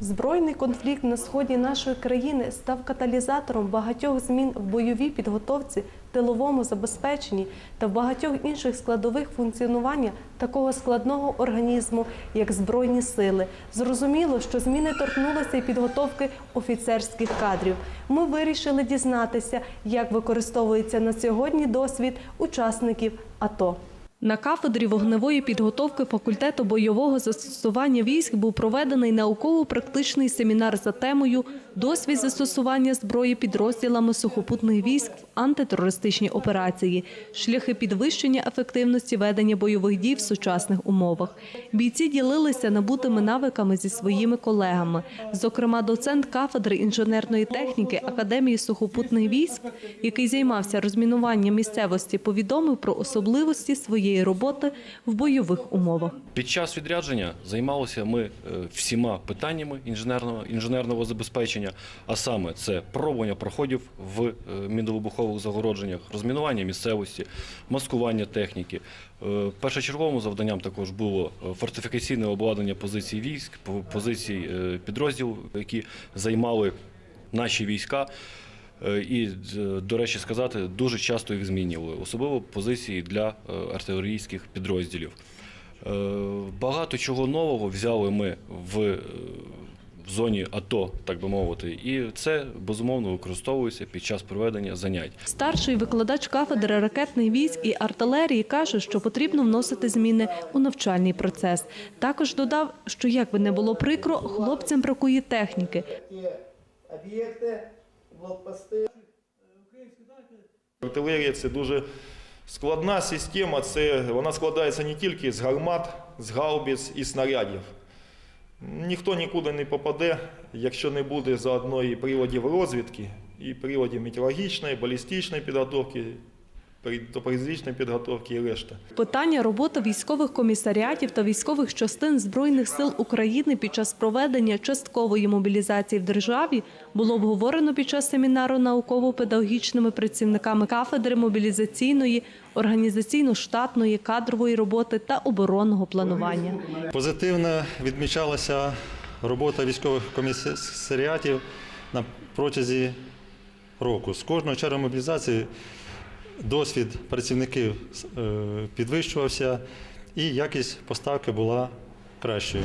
Збройний конфлікт на сході нашої країни став каталізатором багатьох змін в бойовій підготовці, тиловому забезпеченні та в багатьох інших складових функціонування такого складного організму, як збройні сили. Зрозуміло, що зміни торкнулися і підготовки офіцерських кадрів. Ми вирішили дізнатися, як використовується на сьогодні досвід учасників АТО. На кафедрі вогневої підготовки факультету бойового застосування військ був проведений науково-практичний семінар за темою Досвід застосування зброї підрозділами сухопутних військ в антитерористичній операції, шляхи підвищення ефективності ведення бойових дій в сучасних умовах. Бійці ділилися набутими навиками зі своїми колегами. Зокрема, доцент кафедри інженерної техніки Академії сухопутних військ, який займався розмінуванням місцевості, повідомив про особливості своєї роботи в бойових умовах. Під час відрядження займалися ми е, всіма питаннями інженерного, інженерного забезпечення, а саме це пробування проходів в е, міновибухових загородженнях, розмінування місцевості, маскування техніки. Е, Першочерговим завданням також було фортифікаційне обладнання позицій військ, позицій підрозділів, які займали наші війська. Е, І, до речі, сказати, дуже часто їх змінювали, особливо позиції для е, артилерійських підрозділів. Е, Багато чого нового взяли ми в, в зоні АТО, так би мовити, і це безумовно використовується під час проведення занять. Старший викладач кафедри ракетних військ і артилерії каже, що потрібно вносити зміни у навчальний процес. Також додав, що як би не було прикро, хлопцям бракує техніки. Об'єкти, блокпости. Артилерія це дуже складна система. Це, вона складається не тільки з гармат, з гаубиць і снарядів. Ніхто нікуди не попаде, якщо не буде заодно і приладів розвідки, і приладів метеорологічної, балістичної підготовки, передопризичної підготовки і решта. Питання роботи військових комісаріатів та військових частин Збройних сил України під час проведення часткової мобілізації в державі було обговорено під час семінару науково-педагогічними працівниками кафедри мобілізаційної, організаційно-штатної, кадрової роботи та оборонного планування. Позитивно відмічалася робота військових комісаріатів на протязі року. З кожного черги мобілізації досвід працівників е, підвищувався і якість поставки була кращою.